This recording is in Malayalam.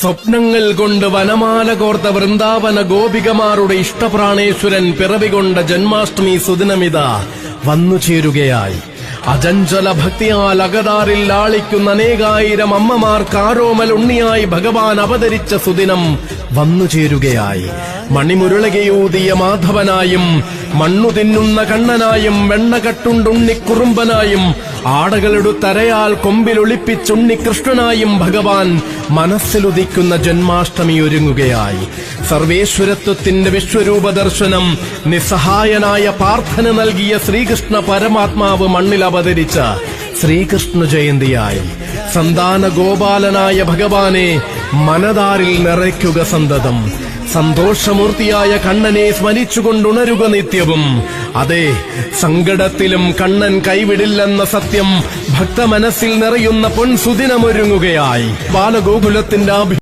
സ്വപ്നങ്ങൾ കൊണ്ട് വനമാല കോർത്ത വൃന്ദാവന ഗോപികമാരുടെ ഇഷ്ടപ്രാണേശ്വരൻ പിറവികൊണ്ട ജന്മാഷ്ടമി സുദിനമിത വന്നു ചേരുകയായി. അജഞ്ചല ഭക്തിയാൽ അകതാറിൽ ലാളിക്കുന്ന അനേകായിരം അമ്മമാർ കാരോമൽ ഉണ്ണിയായി ഭഗവാൻ അവതരിച്ച സുദിനം വന്നു ചേരുകയായി. മണിമുരുളകയൂതിയ മാധവനായും മണ്ണു തിന്നുന്ന കണ്ണനായും വെണ്ണകട്ടുണ്ടുണ്ണിക്കുറുമ്പനായും ആടകളുടെ തരയാൽ കൊമ്പിലൊളിപ്പിച്ചുണ്ണി കൃഷ്ണനായും ഭഗവാൻ മനസ്സിലുദിക്കുന്ന ജന്മാഷ്ടമി ഒരുങ്ങുകയായി. സർവേശ്വരത്വത്തിന്റെ വിശ്വരൂപ ദർശനം നിസ്സഹായനായ പ്രാർത്ഥന നൽകിയ ശ്രീകൃഷ്ണ പരമാത്മാവ് മണ്ണിൽ അവതരിച്ച ശ്രീകൃഷ്ണ ജയന്തിയായി. സന്താന ഗോപാലനായ ഭഗവാനെ മനതാരിൽ നിറയ്ക്കുക സന്തതം. സന്തോഷമൂർത്തിയായ കണ്ണനെ സ്മരിച്ചുകൊണ്ടുണരുക നിത്യവും. അതെ സങ്കടത്തിലും കണ്ണൻ കൈവിടില്ലെന്ന സത്യം ഭക്തമനസ്സിൽ നിറയുന്ന പൊൻസുദിനമൊരുങ്ങുകയായി. ബാലഗോകുലത്തിന്റെ